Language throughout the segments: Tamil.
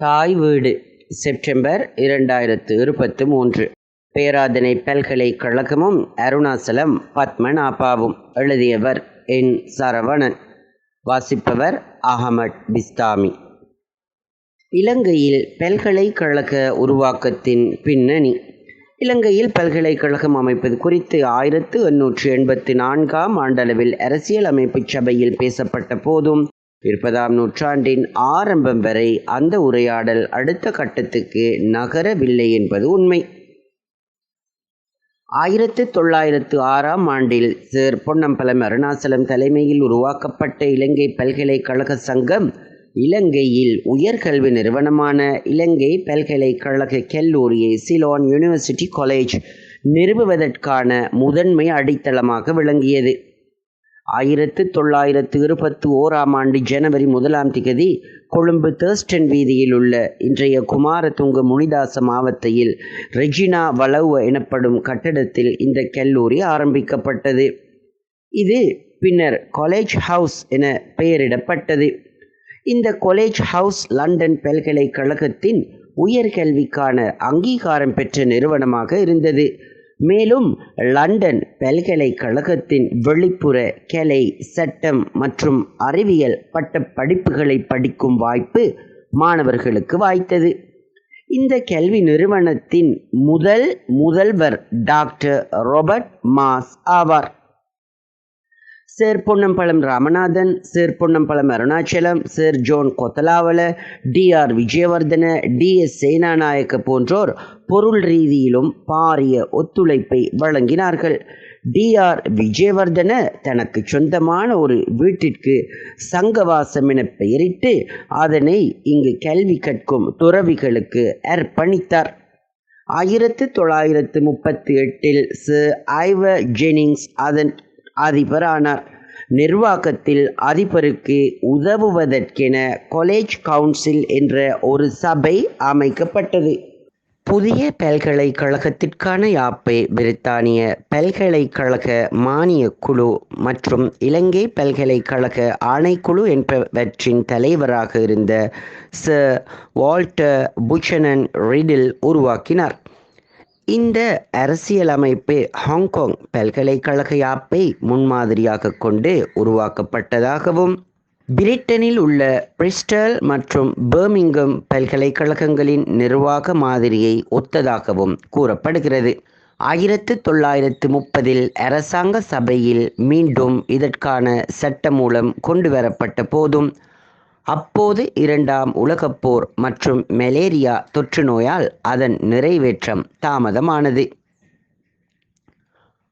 தாய் வீடு செப்டம்பர் இரண்டாயிரத்து இருபத்து மூன்று. பேராதனை பல்கலைக்கழகமும் அருணாசலம் பத்மநாபாவும் எழுதியவர் என். சரவணன். வாசிப்பவர் அகமட் பிஸ்தாமி. இலங்கையில் பல்கலைக்கழக உருவாக்கத்தின் பின்னணி. இலங்கையில் பல்கலைக்கழகம் அமைப்பது குறித்து ஆயிரத்து எண்ணூற்று எண்பத்தி நான்காம் ஆண்டளவில் அரசியல் அமைப்பு சபையில் பேசப்பட்ட போதும் இருபதாம் நூற்றாண்டின் ஆரம்பம் வரை அந்த உரையாடல் அடுத்த கட்டத்துக்கு நகரவில்லை என்பது உண்மை. ஆயிரத்து தொள்ளாயிரத்து ஆறாம் ஆண்டில் சேர் பொன்னம்பலம் அருணாசலம் தலைமையில் உருவாக்கப்பட்ட இலங்கை பல்கலைக்கழக சங்கம் இலங்கையில் உயர்கல்வி நிறுவனமான இலங்கை பல்கலைக்கழக கல்லூரியை சிலோன் யூனிவர்சிட்டி காலேஜ் நிறுவுவதற்கான முதன்மை அடித்தளமாக விளங்கியது. ஆயிரத்து தொள்ளாயிரத்து இருபத்தி ஓராம் ஆண்டு ஜனவரி முதலாம் திகதி கொழும்பு தேர்ஸ்டன் வீதியில் உள்ள இன்றைய குமாரதுங்க முனிதாச மாவட்டத்தில் ரெஜினா வளவ எனப்படும் கட்டடத்தில் இந்த கல்லூரி ஆரம்பிக்கப்பட்டது. இது பின்னர் காலேஜ் ஹவுஸ் என பெயரிடப்பட்டது. இந்த காலேஜ் ஹவுஸ் லண்டன் பல்கலைக்கழகத்தின் உயர்கல்விக்கான அங்கீகாரம் பெற்ற நிறுவனமாக இருந்தது. மேலும் லண்டன் பல்கலைக்கழகத்தின் வெளிப்புற கலை சட்டம் மற்றும் அறிவியல் பட்ட படிப்புகளை படிக்கும் வாய்ப்பு மாணவர்களுக்கு வாய்த்தது. இந்த கல்வி நிறுவனத்தின் முதல் முதல்வர் டாக்டர் ராபர்ட் மாஸ் ஆவார். Sir Ponnambalam Ramanathan sir Ponnambalam Arunachalam sir John Kotelawala D R Wijewardena D S Senanayake போன்றோர் பொருள் ரீதியிலும் பாரிய ஒத்துழைப்பை வழங்கினார்கள். டிஆர் விஜயவர்தன தனக்கு சொந்தமான ஒரு வீட்டிற்கு சங்கவாசம் என பெயரிட்டு அதனை இங்கு கல்வி கற்கும் துறவிகளுக்கு அர்ப்பணித்தார். ஆயிரத்து தொள்ளாயிரத்து முப்பத்தி எட்டில் சர் ஐவர் ஜெனிங்ஸ் அதன் அதிபரானார். நிர்வாகத்தில் அதிபருக்கு உதவுவதற்கென கொலேஜ் கவுன்சில் என்ற ஒரு சபை அமைக்கப்பட்டது. புதிய பல்கலைக்கழகத்திற்கான யாப்பை பிரித்தானிய பல்கலைக்கழக மானிய குழு மற்றும் இலங்கை பல்கலைக்கழக ஆணைக்குழு என்பவற்றின் தலைவராக இருந்த சர் வால்டர் புச்சனன் ரிடில் உருவாக்கினார். இந்த அரசியலமைப்பு ஹாங்காங் பல்கலைக்கழக யாப்பை முன்மாதிரியாக கொண்டு உருவாக்கப்பட்டதாகவும் பிரிட்டனில் உள்ள பிரிஸ்டல் மற்றும் பேர்மிங்கம் பல்கலைக்கழகங்களின் நிர்வாக மாதிரியை ஒத்ததாகவும் கூறப்படுகிறது. ஆயிரத்து தொள்ளாயிரத்து முப்பதில் அரசாங்க சபையில் மீண்டும் இதற்கான சட்டமூலம் கொண்டு வரப்பட்ட போதும் அப்போது இரண்டாம் உலகப்போர் மற்றும் மலேரியா தொற்று நோயால் அதன் நிறைவேற்றம் தாமதமானது.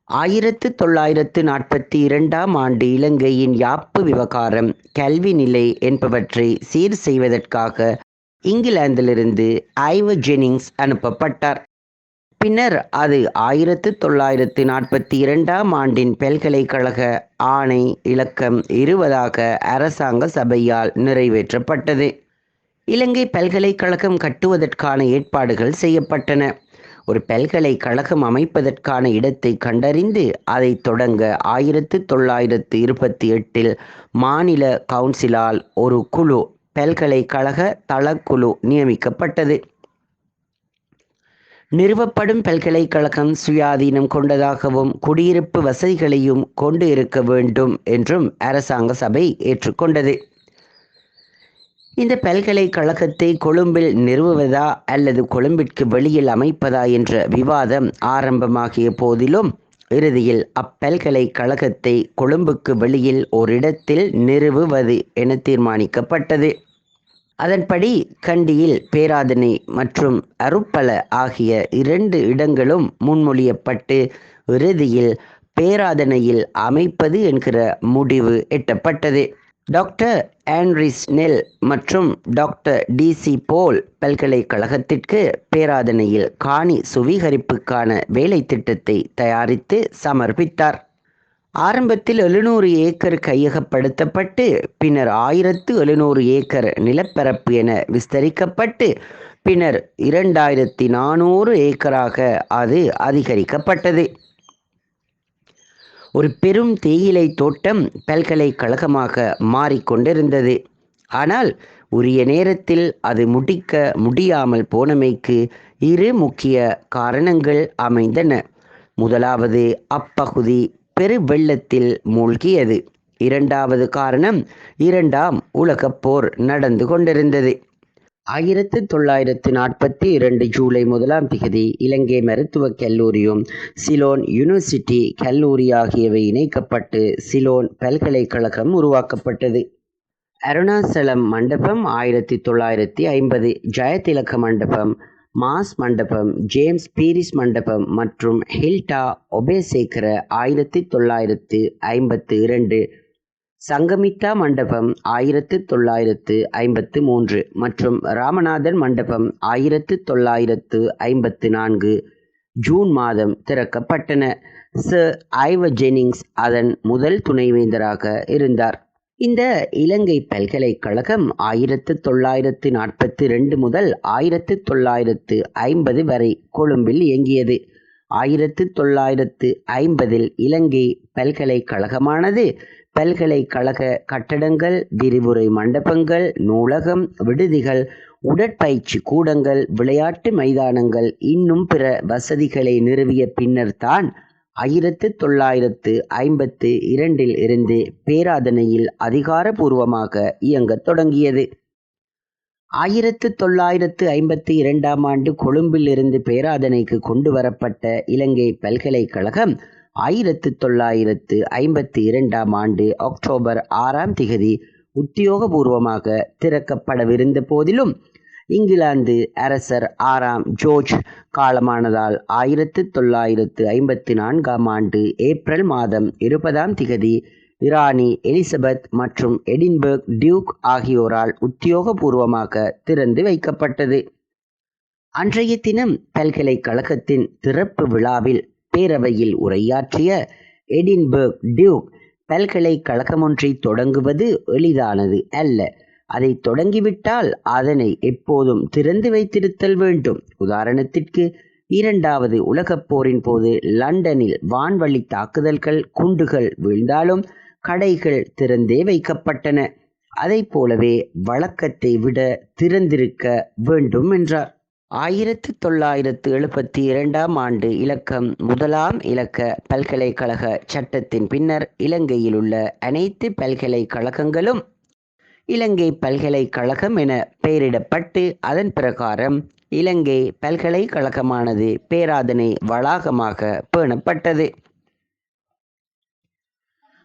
ஆயிரத்து தொள்ளாயிரத்து நாற்பத்தி இரண்டாம் ஆண்டு இலங்கையின் யாப்பு விவகாரம் கல்வி நிலை என்பவற்றை சீர் செய்வதற்காக இங்கிலாந்திலிருந்து ஐவ ஜெனிங்ஸ் அனுப்பப்பட்டார். பின்னர் அது ஆயிரத்து தொள்ளாயிரத்து நாற்பத்தி இரண்டாம் ஆண்டின் பல்கலைக்கழக ஆணை இலக்கம் இருபதாக அரசாங்க சபையால் நிறைவேற்றப்பட்டது. இலங்கை பல்கலைக்கழகம் கட்டுவதற்கான ஏற்பாடுகள் செய்யப்பட்டன. ஒரு பல்கலைக்கழகம் அமைப்பதற்கான இடத்தை கண்டறிந்து அதை தொடங்க ஆயிரத்து தொள்ளாயிரத்து இருபத்தி எட்டில் மாநில கவுன்சிலால் ஒரு குழு பல்கலைக்கழக தளக்குழு நியமிக்கப்பட்டது. நிறுவப்படும் பல்கலைக்கழகம் சுயாதீனம் கொண்டதாகவும் குடியிருப்பு வசதிகளையும் கொண்டு இருக்க வேண்டும் என்றும் அரசாங்க சபை ஏற்றுக்கொண்டது. இந்த பல்கலைக்கழகத்தை கொழும்பில் நிறுவுவதா அல்லது கொழும்பிற்கு வெளியில் அமைப்பதா என்ற விவாதம் ஆரம்பமாகிய போதிலும் இறுதியில் அப்பல்கலைக்கழகத்தை கொழும்புக்கு வெளியில் ஓரிடத்தில் நிறுவுவது என தீர்மானிக்கப்பட்டது. அதன்படி கண்டியில் பேராதனை மற்றும் அருப்பல ஆகிய இரண்டு இடங்களும் முன்மொழியப்பட்டு இறுதியில் பேராதனையில் அமைப்பது என்கிற முடிவு எட்டப்பட்டது. டாக்டர் ஆண்ட்ரிஸ் நெல் மற்றும் டாக்டர் டிசி போல் பல்கலைக்கழகத்திற்கு பேராதனையில் காணி சுவீகரிப்புக்கான வேலை திட்டத்தை தயாரித்து சமர்ப்பித்தார். ஆரம்பத்தில் எழுநூறு ஏக்கர் கையகப்படுத்தப்பட்டு பின்னர் ஆயிரத்து எழுநூறு ஏக்கர் நிலப்பரப்பு என விஸ்தரிக்கப்பட்டு பின்னர் இரண்டாயிரத்தி நானூறு ஏக்கராக அது அதிகரிக்கப்பட்டது. ஒரு பெரும் தேயிலை தோட்டம் பல்கலைக்கழகமாக மாறிக்கொண்டிருந்தது ஆனால் உரிய நேரத்தில் அது முடிக்க முடியாமல் போனமைக்கு இரு முக்கிய காரணங்கள் அமைந்தன. முதலாவது அப்பகுதி பெரு வெள்ளத்தில் மூழ்கியது. இரண்டாவது காரணம் இரண்டாம் உலகப் போர் நடந்து கொண்டிருந்தது. ஆயிரத்து தொள்ளாயிரத்து நாற்பத்தி இரண்டு ஜூலை முதலாம் திகதி இலங்கை மருத்துவக் கல்லூரியும் சிலோன் யூனிவர்சிட்டி கல்லூரி ஆகியவை இணைக்கப்பட்டு சிலோன் பல்கலைக்கழகம் உருவாக்கப்பட்டது. அருணாசலம் மண்டபம் ஆயிரத்தி தொள்ளாயிரத்தி ஐம்பது ஜெயதிலக மண்டபம் மாஸ் மண்டபம் ஜேம்ஸ் பீரிஸ் மண்டபம் மற்றும் ஹில்டா ஒபேசேகர ஆயிரத்தி தொள்ளாயிரத்து ஐம்பத்து இரண்டு. சங்கமித்தா மண்டபம் ஆயிரத்து தொள்ளாயிரத்து ஐம்பத்து மூன்று. மற்றும் ராமநாதன் மண்டபம் ஆயிரத்து தொள்ளாயிரத்து ஐம்பத்து நான்கு. ஜூன் மாதம் திறக்கப்பட்டன. சர் ஐவ ஜெனிங்ஸ் அதன் முதல் துணைவேந்தராக இருந்தார். இந்த இலங்கை பல்கலைக்கழகம் ஆயிரத்து தொள்ளாயிரத்து நாற்பத்தி ரெண்டு முதல் ஆயிரத்து தொள்ளாயிரத்து ஐம்பது வரை கொழும்பில் இயங்கியது. ஆயிரத்து தொள்ளாயிரத்து ஐம்பதில் இலங்கை பல்கலைக்கழகமானது பல்கலைக்கழக கட்டடங்கள் விரிவுரை மண்டபங்கள் நூலகம் விடுதிகள் உடற்பயிற்சி கூடங்கள் விளையாட்டு மைதானங்கள் இன்னும் பிற வசதிகளை நிறுவிய பின்னர் தான் ஆயிரத்து தொள்ளாயிரத்து ஐம்பத்து இரண்டில் இருந்து பேராதனையில் அதிகாரபூர்வமாக இயங்கத் தொடங்கியது. ஆயிரத்து தொள்ளாயிரத்து ஐம்பத்தி இரண்டாம் ஆண்டு கொழும்பில் இருந்து பேராதனைக்கு கொண்டு வரப்பட்ட இலங்கை பல்கலைக்கழகம் ஆயிரத்து தொள்ளாயிரத்து ஐம்பத்தி இரண்டாம் ஆண்டு அக்டோபர் ஆறாம் திகதி உத்தியோகபூர்வமாக திறக்கப்படவிருந்த போதிலும் இங்கிலாந்து அரசர் ஆறாம் ஜோர்ஜ் காலமானதால் ஆயிரத்து தொள்ளாயிரத்து ஐம்பத்தி நான்காம் ஆண்டு ஏப்ரல் மாதம் இருபதாம் திகதி இராணி எலிசபெத் மற்றும் எடின்பர்க் டியூக் ஆகியோரால் உத்தியோகபூர்வமாக திறந்து வைக்கப்பட்டது. அன்றைய தினம் பல்கலைக்கழகத்தின் திறப்பு விழாவில் பேரவையில் உரையாற்றிய எடின்பர்க் டியூக் பல்கலைக்கழகம் ஒன்றை தொடங்குவது எளிதானது அல்ல. அதை தொடங்கிவிட்டால் அதனை எப்போதும் திறந்து வைத்திருத்தல் வேண்டும். உதாரணத்திற்கு இரண்டாவது உலகப் போரின் போது லண்டனில் வான்வழி தாக்குதல்கள் குண்டுகள் வீழ்ந்தாலும் கடைகள் திறந்தே வைக்கப்பட்டன. அதை போலவே வழக்கத்தை விட திறந்திருக்க வேண்டும் என்றார். ஆயிரத்து தொள்ளாயிரத்து எழுபத்தி இரண்டாம் ஆண்டு இலக்கம் முதலாம் இலக்க பல்கலைக்கழக சட்டத்தின் பின்னர் இலங்கையில் உள்ள அனைத்து பல்கலைக்கழகங்களும் இலங்கை பல்கலைக்கழகம் என பெயரிடப்பட்டு அதன் பிரகாரம் இலங்கை பல்கலைக்கழகமானது பேராதனை வளாகமாக பேணப்பட்டது.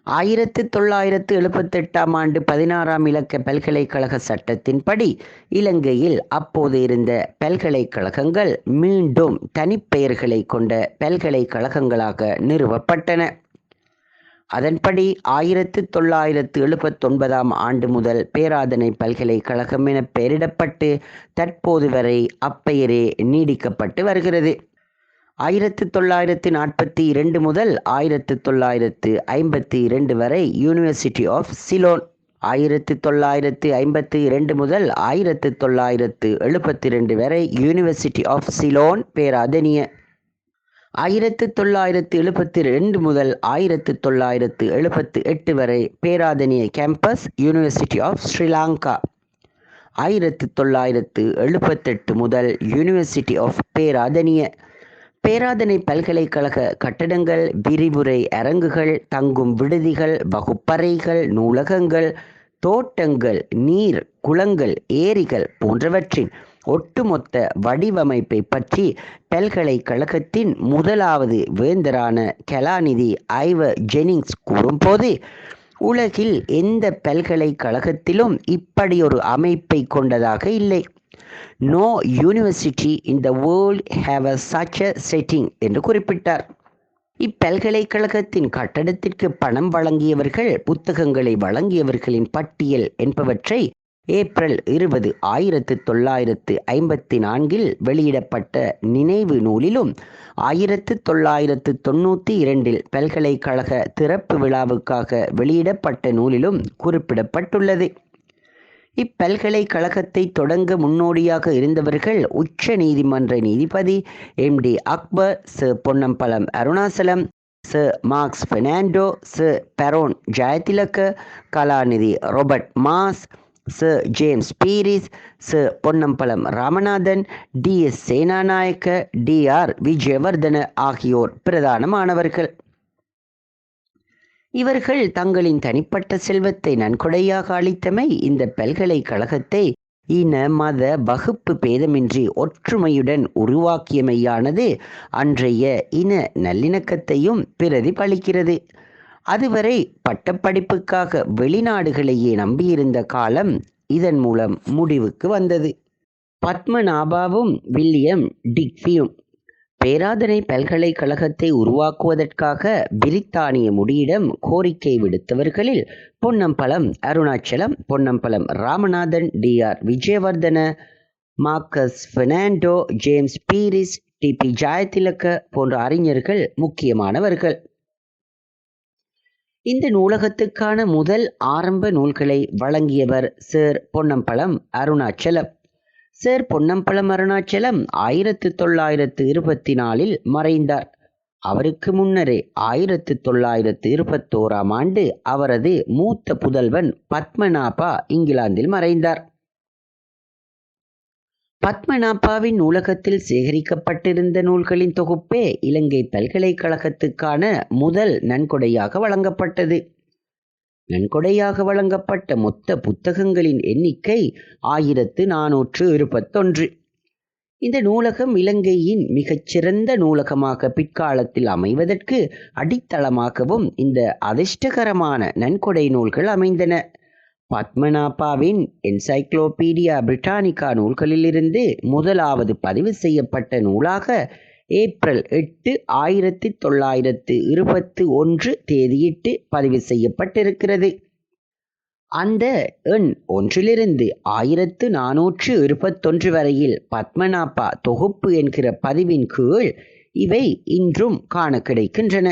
ஆயிரத்து தொள்ளாயிரத்து எழுபத்தெட்டாம் ஆண்டு பதினாறாம் இலக்க பல்கலைக்கழக சட்டத்தின்படி இலங்கையில் அப்போது இருந்த பல்கலைக்கழகங்கள் மீண்டும் தனிப்பெயர்களை கொண்ட பல்கலைக்கழகங்களாக நிறுவப்பட்டன. அதன்படி ஆயிரத்து தொள்ளாயிரத்து எழுபத்தொன்பதாம் ஆண்டு முதல் பேராதனை பல்கலைக்கழகம் என பெயரிடப்பட்டு தற்போது வரை அப்பெயரே நீடிக்கப்பட்டு வருகிறது. ஆயிரத்து தொள்ளாயிரத்து நாற்பத்தி இரண்டு முதல் ஆயிரத்து தொள்ளாயிரத்து ஐம்பத்தி இரண்டு வரை யூனிவர்சிட்டி ஆஃப் சிலோன் ஆயிரத்து தொள்ளாயிரத்து ஐம்பத்தி இரண்டு முதல் ஆயிரத்து தொள்ளாயிரத்து எழுபத்தி ரெண்டு வரை யூனிவர்சிட்டி ஆஃப் சிலோன் பேராதனிய ஆயிரத்து தொள்ளாயிரத்து எழுபத்தி ரெண்டு முதல் ஆயிரத்து தொள்ளாயிரத்து எழுபத்து எட்டு வரை Peradeniya campus university of Sri Lanka ஆயிரத்து தொள்ளாயிரத்து எழுபத்தெட்டு முதல் யூனிவர்சிட்டி ஆஃப் பேராதனிய பேராதனை பல்கலைக்கழக கட்டடங்கள் விரிவுரை அரங்குகள் தங்கும் விடுதிகள் வகுப்பறைகள் நூலகங்கள் தோட்டங்கள் நீர் குளங்கள் ஏரிகள் போன்றவற்றின் ஒட்டுமொத்த வடிவமைப்பை பற்றி பல்கலைக்கழகத்தின் முதலாவது வேந்தரான கலாநிதி ஐவ ஜெனிங்ஸ் கூறும்போது உலகில் எந்த பல்கலைக்கழகத்திலும் இப்படி ஒரு அமைப்பை கொண்டதாக இல்லை. No university in the world have a such a setting என்று குறிப்பிட்டார். இப்பல்கலைக்கழகத்தின் கட்டடத்திற்கு பணம் வழங்கியவர்கள் புத்தகங்களை வழங்கியவர்களின் பட்டியல் என்பவற்றை ஏப்ரல் இருபது ஆயிரத்து தொள்ளாயிரத்து ஐம்பத்தி நான்கில் வெளியிடப்பட்ட நினைவு நூலிலும் ஆயிரத்து தொள்ளாயிரத்து தொண்ணூற்றி இரண்டில் பல்கலைக்கழக திறப்பு விழாவுக்காக வெளியிடப்பட்ட நூலிலும் குறிப்பிடப்பட்டுள்ளது. இப்பல்கலைக்கழகத்தை தொடங்க முன்னோடியாக இருந்தவர்கள் உச்ச நீதிமன்ற நீதிபதி எம் டி அக்பர் சு பொன்னம்பலம் அருணாசலம் சு மார்க்ஸ் பெர்னாண்டோ சு பெரோன் ஜெயதிலக்க கலாநிதி Robert Marrs sir James Peiris sir Ponnambalam Ramanathan D S Senanayake D R Wijewardena ஆகியோர் பிரதானமானவர்கள். இவர்கள் தங்களின் தனிப்பட்ட செல்வத்தை நன்கொடையாக அளித்தமை இந்த பல்கலைக்கழகத்தை இன மத வகுப்பு பேதமின்றி ஒற்றுமையுடன் உருவாக்கியமையானது அன்றைய இன நல்லிணக்கத்தையும் பிரதிபலிக்கிறது. அதுவரை பட்டப்படிப்புக்காக வெளிநாடுகளையே நம்பியிருந்த காலம் இதன் மூலம் முடிவுக்கு வந்தது. பத்மநாபாவும் வில்லியம் டிக்ஃபியும் பேராதனை பல்கலைக்கழகத்தை உருவாக்குவதற்காக பிரித்தானிய முடியிடம் கோரிக்கை விடுத்தவர்களில் Ponnambalam Arunachalam Ponnambalam Ramanathan D R Wijewardena Marcus Fernando James Peiris D B Jayatilaka போன்ற அறிஞர்கள் முக்கியமானவர்கள். இந்த நூலகத்துக்கான முதல் ஆரம்ப நூல்களை வழங்கியவர் சேர் பொன்னம்பலம் அருணாச்சலம். சேர் பொன்னம்பலம் அருணாச்சலம் ஆயிரத்து தொள்ளாயிரத்து இருபத்தி நாலில் மறைந்தார். அவருக்கு முன்னரே ஆயிரத்து தொள்ளாயிரத்து இருபத்தோராம் ஆண்டு அவரது மூத்த புதல்வன் பத்மநாபா இங்கிலாந்தில் மறைந்தார். பத்மநாபாவின் நூலகத்தில் சேகரிக்கப்பட்டிருந்த நூல்களின் தொகுப்பே இலங்கை பல்கலைக்கழகத்துக்கான முதல் நன்கொடையாக வழங்கப்பட்டது. நன்கொடையாக வழங்கப்பட்ட மொத்த புத்தகங்களின் எண்ணிக்கை ஆயிரத்து நானூற்று இருபத்தொன்று. இந்த நூலகம் இலங்கையின் மிகச்சிறந்த நூலகமாக பிற்காலத்தில் அமைவதற்கு அடித்தளமாகவும் இந்த அதிர்ஷ்டகரமான நன்கொடை நூல்கள் அமைந்தன. பத்மநாபாவின் என்சைக்ளோபீடியா பிரிட்டானிகா நூல்களிலிருந்து முதலாவது பதிவு செய்யப்பட்ட நூலாக ஏப்ரல் எட்டு ஆயிரத்தி தொள்ளாயிரத்து இருபத்து ஒன்று தேதியிட்டு பதிவு செய்யப்பட்டிருக்கிறது. அந்த எண் ஒன்றிலிருந்து ஆயிரத்து நானூற்று இருபத்தொன்று வரையில் பத்மநாபா தொகுப்பு என்கிற பதிவின் கீழ் இவை இன்றும் காண கிடைக்கின்றன.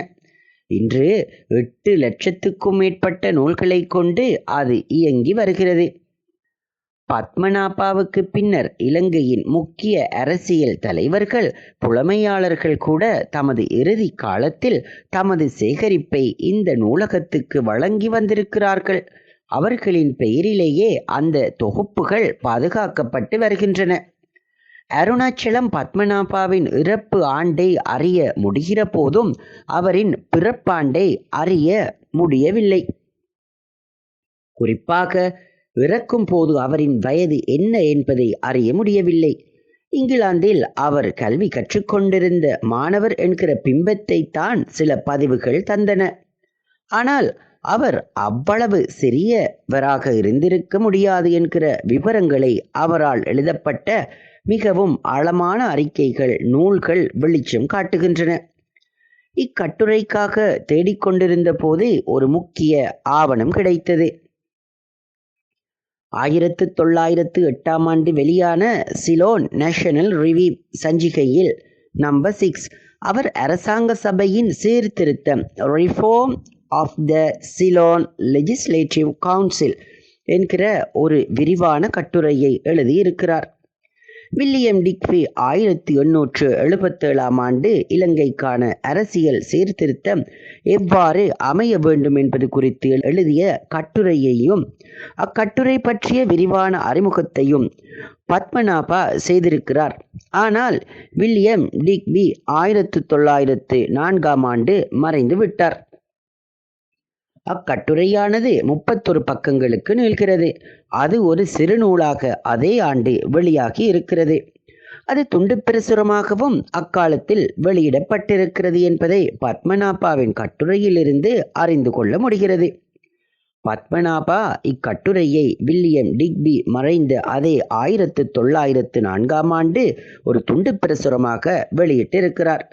இன்று எட்டு லட்சத்துக்கும் மேற்பட்ட நூல்களை கொண்டு அது இயங்கி வருகிறது. பத்மநாபாவுக்கு பின்னர் இலங்கையின் முக்கிய அரசியல் தலைவர்கள் புலமையாளர்கள் கூட தமது இறுதி காலத்தில் தமது சேகரிப்பை இந்த நூலகத்துக்கு வழங்கி வந்திருக்கிறார்கள். அவர்களின் பெயரிலேயே அந்த தொகுப்புகள் பாதுகாக்கப்பட்டு வருகின்றன. அருணாச்சலம் பத்மநாபாவின் இறப்பு ஆண்டை அறிய முடிகிற போதும் அவரின் பிறப்பாண்டை அறிய முடியவில்லை. குறிப்பாக இறக்கும் போது அவரின் வயது என்ன என்பதை அறிய முடியவில்லை. இங்கிலாந்தில் அவர் கல்வி கற்றுக்கொண்டிருந்த மாணவர் என்கிற பிம்பத்தை தான் சில பதிவுகள் தந்தன. ஆனால் அவர் அவ்வளவு சிறியவராக இருந்திருக்க முடியாது என்கிற விவரங்களை அவரால் எழுதப்பட்ட மிகவும் ஆழமான அறிக்கைகள் நூல்கள் வெளிச்சம் காட்டுகின்றன. இக்கட்டுரைக்காக தேடிக்கொண்டிருந்த போது ஒரு முக்கிய ஆவணம் கிடைத்தது. ஆயிரத்து தொள்ளாயிரத்து எட்டாம் ஆண்டு வெளியான சிலோன் நேஷனல் ரிவ்யூ சஞ்சிகையில் நம்பர் சிக்ஸ் அவர் அரசாங்க சபையின் சீர்திருத்தம் reform of the Ceylon legislative council என்கிற ஒரு விரிவான கட்டுரையை எழுதியிருக்கிறார். வில்லியம் டிக்ஃபி ஆயிரத்தி எண்ணூற்று எழுபத்தேழாம் ஆண்டு இலங்கைக்கான அரசியல் சீர்திருத்தம் எவ்வாறு அமைய வேண்டும் என்பது குறித்து எழுதிய கட்டுரையையும் அக்கட்டுரை பற்றிய விரிவான அறிமுகத்தையும் பத்மநாபா செய்திருக்கிறார். ஆனால் வில்லியம் டிக்வி ஆயிரத்து தொள்ளாயிரத்து நான்காம் ஆண்டு மறைந்து விட்டார் அக்கட்டுரையானது முப்பத்தொரு பக்கங்களுக்கு நீள்கிறது அது ஒரு சிறுநூலாக அதே ஆண்டு வெளியாகி இருக்கிறது. அது துண்டு பிரசுரமாகவும் அக்காலத்தில் வெளியிடப்பட்டிருக்கிறது என்பதை பத்மநாபாவின் கட்டுரையிலிருந்து அறிந்து கொள்ள முடிகிறது. பத்மநாபா இக்கட்டுரையை வில்லியம் டிக்பி மறைந்த அதே ஆயிரத்து தொள்ளாயிரத்து நான்காம் ஆண்டு ஒரு துண்டு பிரசுரமாக வெளியிட்டிருக்கிறார்.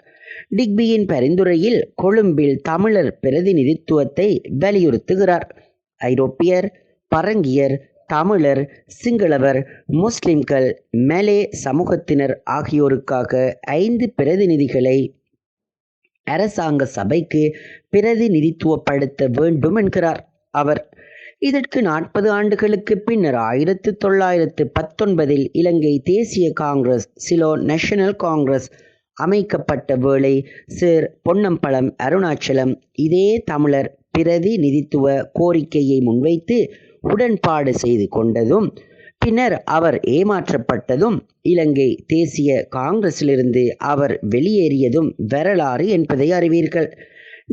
டிக்பியின் பரிந்துரையில் கொழும்பில் தமிழர் பிரதிநிதித்துவத்தை வலியுறுத்துகிறார். ஐரோப்பியர் பரங்கியர் தமிழர் சிங்களவர் முஸ்லிம்கள் மேலே சமூகத்தினர் ஆகியோருக்காக ஐந்து பிரதிநிதிகளை அரசாங்க சபைக்கு பிரதிநிதித்துவப்படுத்த வேண்டும் என்கிறார் அவர். இதற்கு நாற்பது ஆண்டுகளுக்கு பின்னர் ஆயிரத்து தொள்ளாயிரத்து பத்தொன்பதில் இலங்கை தேசிய காங்கிரஸ் சிலோ நேஷனல் காங்கிரஸ் அமைக்கப்பட்ட வேளை சேர் பொன்னம்பலம் அருணாச்சலம் இதே தமிழர் பிரதிநிதித்துவ கோரிக்கையை முன்வைத்து உடன்பாடு செய்து கொண்டதும் பின்னர் அவர் ஏமாற்றப்பட்டதும் இலங்கை தேசிய காங்கிரஸிலிருந்து அவர் வெளியேறியதும் வரலாறு என்பதை அறிவீர்கள்.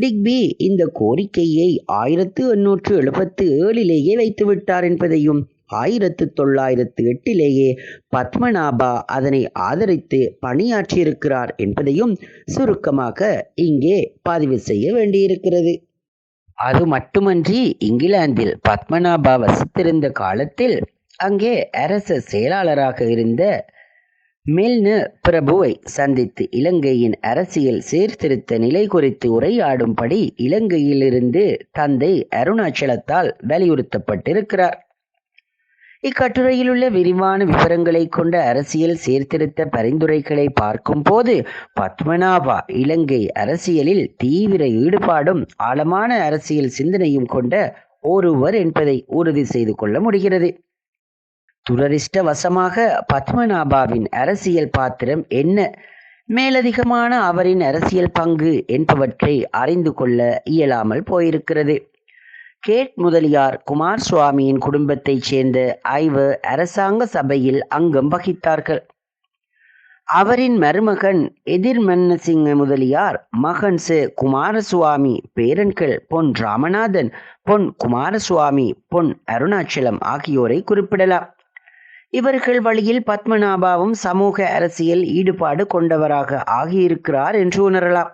டிக்பி இந்த கோரிக்கையை ஆயிரத்து எண்ணூற்று எழுபத்து ஏழிலேயே வைத்துவிட்டார் என்பதையும் ஆயிரத்து தொள்ளாயிரத்து எட்டிலேயே பத்மநாபா அதனை ஆதரித்து பணியாற்றியிருக்கிறார் என்பதையும் சுருக்கமாக இங்கே பதிவு செய்ய வேண்டியிருக்கிறது. அது மட்டுமன்றி இங்கிலாந்தில் பத்மநாபா வசித்திருந்த காலத்தில் அங்கே அரச செயலாளராக இருந்த மெல்னு பிரபுவை சந்தித்து இலங்கையின் அரசியல் சீர்திருத்த நிலை குறித்து உரையாடும்படி இலங்கையிலிருந்து தந்தை அருணாச்சலத்தால் வலியுறுத்தப்பட்டிருக்கிறார். இக்கட்டுரையில் உள்ள விரிவான விவரங்களை கொண்ட அரசியல் சீர்திருத்த பரிந்துரைகளை பார்க்கும்போது பத்மநாபா இலங்கை அரசியலில் தீவிர ஈடுபாடும் ஆழமான அரசியல் சிந்தனையும் கொண்ட ஒருவர் என்பதை உறுதி செய்து கொள்ள முடிகிறது. துரதிர்ஷ்டவசமாக பத்மநாபாவின் அரசியல் பாத்திரம் என்ன? மேலதிகமான அவரின் அரசியல் பங்கு என்பவற்றை அறிந்து கொள்ள இயலாமல் போயிருக்கிறது. கேட் முதலியார் குமார் சுவாமியின் குடும்பத்தைச் சேர்ந்த ஐவர் அரசாங்க சபையில் அங்கம் வகித்தார்கள். அவரின் மருமகன் எதிர்மன்னசிங்க முதலியார் மகன் சு குமாரசுவாமி பேரன்கள் பொன் ராமநாதன் பொன் குமாரசுவாமி பொன் அருணாச்சலம் ஆகியோரை குறிப்பிடலாம். இவர்கள் வழியில் பத்மநாபாவும் சமூக அரசியல் ஈடுபாடு கொண்டவராக ஆகியிருக்கிறார் என்று உணரலாம்.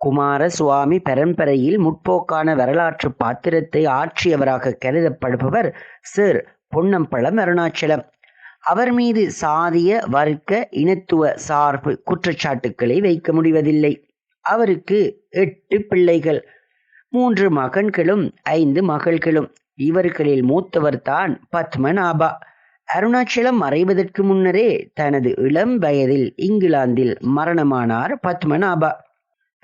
குமார சுவாமி பரம்பரையில் முற்போக்கான வரலாற்று பாத்திரத்தை ஆற்றியவராக கருதப்படுபவர் சிர் பொன்னம்பலம் அருணாச்சலம். அவர் மீது சாதிய வர்க்க இனத்துவ சார்பு குற்றச்சாட்டுக்களை வைக்க முடிவதில்லை. அவருக்கு எட்டு பிள்ளைகள் மூன்று மகன்களும் ஐந்து மகள்களும். இவர்களில் மூத்தவர் தான் பத்மநாபா. அருணாச்சலம் மறைவதற்கு முன்னரே தனது இளம் வயதில் இங்கிலாந்தில் மரணமானார் பத்மநாபா.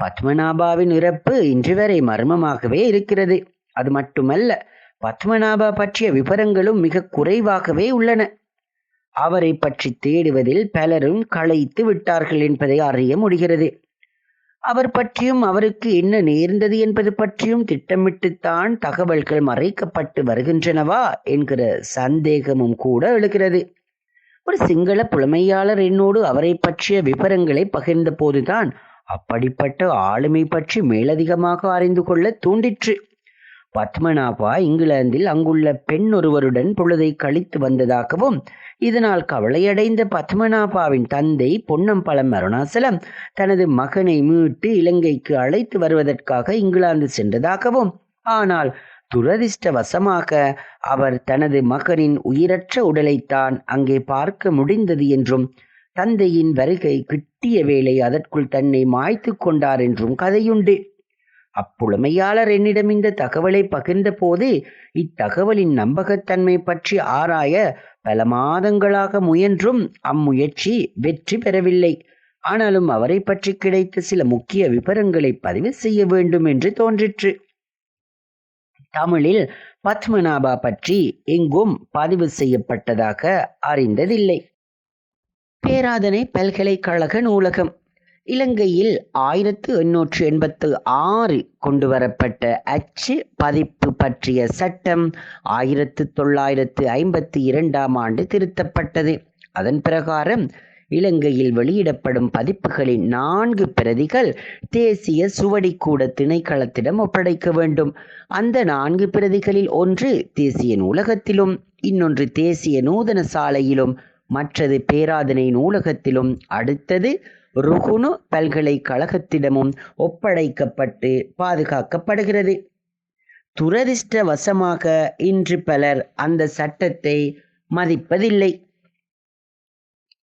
பத்மநாபாவின் இறப்பு இன்று வரை மர்மமாகவே இருக்கிறது. அது மட்டுமல்ல பத்மநாபா பற்றிய விவரங்களும் மிக குறைவாகவே உள்ளன. அவரை பற்றி தேடுவதில் பலரும் களைத்து விட்டார்கள் என்பதை அறிய முடிகிறது. அவர் பற்றியும் அவருக்கு என்ன நேர்ந்தது என்பது பற்றியும் திட்டமிட்டுத்தான் தகவல்கள் மறைக்கப்பட்டு வருகின்றனவா என்கிற சந்தேகமும் கூட எழுகிறது. ஒரு சிங்கள புலமையாளர் என்னோடு அவரை பற்றிய விவரங்களை பகிர்ந்த போதுதான் அப்படிப்பட்ட ஆளுமை பற்றி மேலதிகமாக அறிந்து கொள்ள தூண்டிற்று. பத்மநாபா இங்கிலாந்தில் அங்குள்ள பெண் ஒருவருடன் பொழுதை கழித்து வந்ததாகவும் இதனால் கவலையடைந்த பத்மநாபாவின் தந்தை பொன்னம்பலம் அருணாசலம் தனது மகனை மீட்டு இலங்கைக்கு அழைத்து வருவதற்காக இங்கிலாந்து சென்றதாகவும் ஆனால் துரதிர்ஷ்டவசமாக அவர் தனது மகனின் உயிரற்ற உடலைத்தான் அங்கே பார்க்க முடிந்தது என்றும் தந்தையின் வருகை கிட்டிய வேளை அதற்குள் தன்னை மாய்த்து கொண்டார் என்றும் கதையுண்டு. அப்புலமையாளர் என்னிடம் இந்த தகவலை பகிர்ந்த போது இத்தகவலின் நம்பகத்தன்மை பற்றி ஆராய பல மாதங்களாக முயன்றும் அம்முயற்சி வெற்றி பெறவில்லை. ஆனாலும் அவரை பற்றி கிடைத்த சில முக்கிய விவரங்களை பதிவு செய்ய வேண்டும் என்று தோன்றிற்று. தமிழில் பத்மநாபா பற்றி எங்கும் பதிவு செய்யப்பட்டதாக அறிந்ததில்லை. பேராதனை பல்கலைக்கழக நூலகம். இலங்கையில் ஆயிரத்து எண்ணூற்று எண்பத்து ஆறு கொண்டு வரப்பட்ட அச்சு பதிப்பு பற்றிய சட்டம் ஆயிரத்து தொள்ளாயிரத்து ஐம்பத்தி இரண்டாம் ஆண்டு திருத்தப்பட்டது. அதன் பிரகாரம் இலங்கையில் வெளியிடப்படும் பதிப்புகளின் நான்கு பிரதிகள் தேசிய சுவடிக்கூட திணைக்களத்திடம் ஒப்படைக்க வேண்டும். அந்த நான்கு பிரதிகளில் ஒன்று தேசிய நூலகத்திலும் இன்னொன்று தேசிய நூதன சாலையிலும் மற்றது பேராதனை நூலகத்திலும் அடுத்தது ருகுணு பல்கலைக்கழகத்திடமும் ஒப்படைக்கப்பட்டு பாதுகாக்கப்படுகிறது. துரதிர்ஷ்டவசமாக இன்று பலர் அந்த சட்டத்தை மதிப்பதில்லை.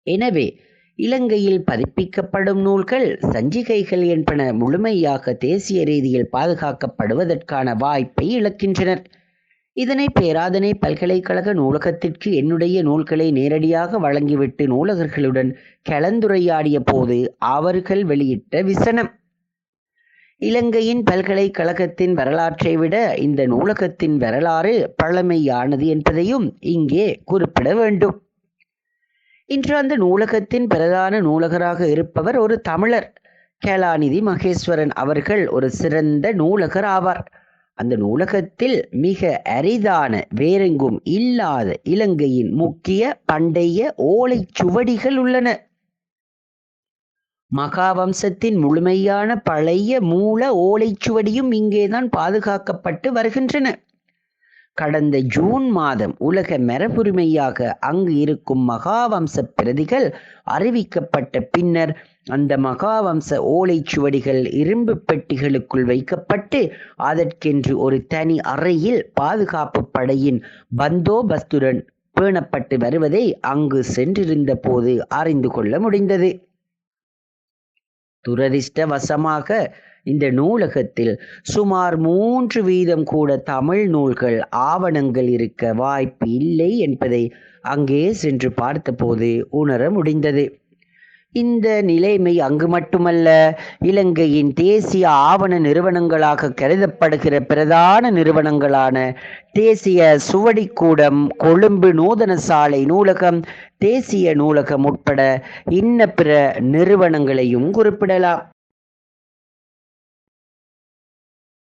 எனவே இலங்கையில் பதிப்பிக்கப்படும் நூல்கள் சஞ்சிகைகள் என்பன முழுமையாக தேசிய ரீதியில் பாதுகாக்கப்படுவதற்கான வாய்ப்பை இழக்கின்றனர். இதனை பேராதனை பல்கலைக்கழக நூலகத்திற்கு என்னுடைய நூல்களை நேரடியாக வழங்கிவிட்டு நூலகர்களுடன் கலந்துரையாடிய போது அவர்கள் வெளியிட்ட விசனம். இலங்கையின் பல்கலைக்கழகத்தின் வரலாற்றை விட இந்த நூலகத்தின் வரலாறு பழமையானது என்பதையும் இங்கே குறிப்பிட வேண்டும். இன்று அந்த நூலகத்தின் பிரதான நூலகராக இருப்பவர் ஒரு தமிழர். கேலாநிதி மகேஸ்வரன் அவர்கள் ஒரு சிறந்த நூலகர் ஆவார். அந்த உலகத்தில் மிக அரிதான வேறெங்கும் இல்லாத இலங்கையின் முக்கிய பண்டைய ஓலைச்சுவடிகள் உள்ளன. மகாவம்சத்தின் முழுமையான பழைய மூல ஓலைச்சுவடியும் இங்கேதான் பாதுகாக்கப்பட்டு வருகின்றன. கடந்த ஜூன் மாதம் உலக மரபுரிமையாக அங்கு இருக்கும் மகாவம்ச பிரதிகள் அறிவிக்கப்பட்ட பின்னர் அந்த மகாவம்ச ஓலைச்சுவடிகள் இரும்பு பெட்டிகளுக்குள் வைக்கப்பட்டு அதற்கென்று ஒரு தனி அறையில் பாதுகாப்பு படையின் பந்தோபஸ்துடன் பேணப்பட்டு வருவதை அங்கு சென்றிருந்த போது அறிந்து கொள்ள முடிந்தது. துரதிர்ஷ்டவசமாக இந்த நூலகத்தில் சுமார் மூன்று வீதம் கூட தமிழ் நூல்கள் ஆவணங்கள் இருக்க வாய்ப்பு இல்லை என்பதை அங்கே சென்று பார்த்தபோது உணர முடிந்தது. இந்த நிலைமை அங்கு மட்டுமல்ல இலங்கையின் தேசிய ஆவண நிறுவனங்களாக கருதப்படுகிற பிரதான நிறுவனங்களான தேசிய சுவடிக்கூடம் கொழும்பு நூதன சாலை நூலகம் தேசிய நூலகம் உட்பட இன்ன பிற நிறுவனங்களையும் குறிப்பிடலாம்.